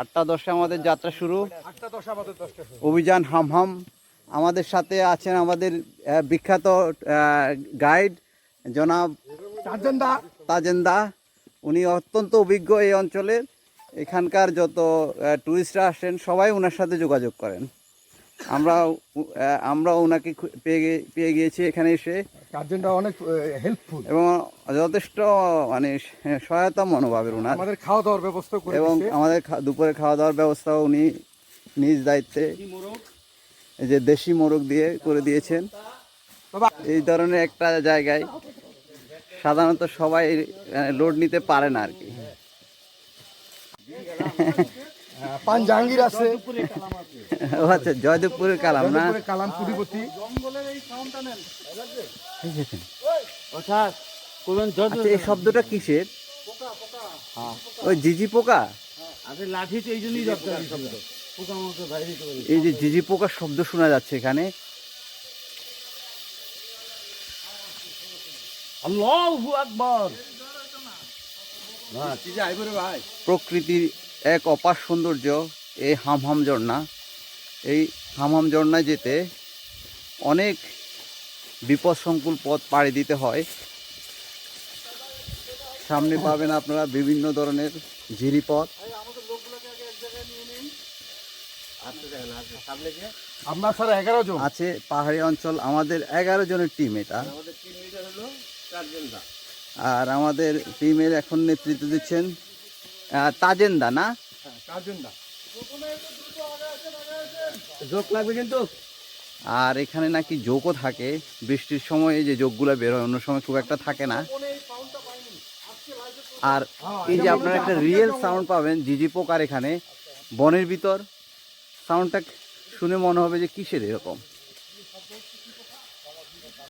আটটা দশে আমাদের যাত্রা শুরু। দশটা অভিযান হাম হাম আমাদের সাথে আছেন আমাদের বিখ্যাত গাইড জনাব তাজেন্দা। তাজেন্দা। উনি অত্যন্ত অভিজ্ঞ এই অঞ্চলের এখানকার যত টুরিস্টরা আসেন সবাই ওনার সাথে যোগাযোগ করেন। আমরা আমরা ওনাকে খু- পেয়ে পেয়ে গিয়েছি এখানে এসে। চারজনটা অনেক হেল্পফুল এবং যথেষ্ট মানে সহায়তা মনোভাবের ওনার। আমাদের খাওয়া দাওয়ার ব্যবস্থা করে এবং আমাদের খা- দুপুরে খাওয়া দাওয়ার ব্যবস্থাও উনি নিজ দায়িত্বে। যে দেশি মোরগ দিয়ে করে দিয়েছেন। এই ধরনের একটা জায়গায় সাধারণত সবাই লোড নিতে পারে না আর কি। পান জাহাঙ্গীর আছে। ও আচ্ছা জয়দেবপুরের কালাম না? কালাম কুটিপতি। আচ্ছা এই শব্দটা কিসের? ওই জিজি পোকা? লাঠি এই যে জিজি পোকার শব্দ শোনা যাচ্ছে এখানে। আল্লাহু আকবার। প্রকৃতির এক অপার সৌন্দর্য এই হামহাম ঝর্ণা। এই হামহাম ঝর্ণায় যেতে অনেক বিপদসংকুল পথ পাড়ি দিতে হয়। সামনে পাবেন আপনারা বিভিন্ন ধরনের ঝিরিপথ আমরা স্যার এগারো জন। আছে পাহাড়ি অঞ্চল আমাদের এগারো জনের টিম এটা। আর আমাদের টিমের এখন নেতৃত্ব দিচ্ছেন তাজেন্দা না? চারজন দা যোগ লাগবে কিন্তু। আর এখানে নাকি যোগও থাকে। বৃষ্টির সময় এই যে যোগগুলো বের হয় অন্য সময় খুব একটা থাকে না। আর এই যে আপনারা একটা রিয়েল সাউন্ড পাবেন জিজি পোকার এখানে। বনের ভিতর সাউন্ডটা শুনে মনে হবে যে কিসের এরকম।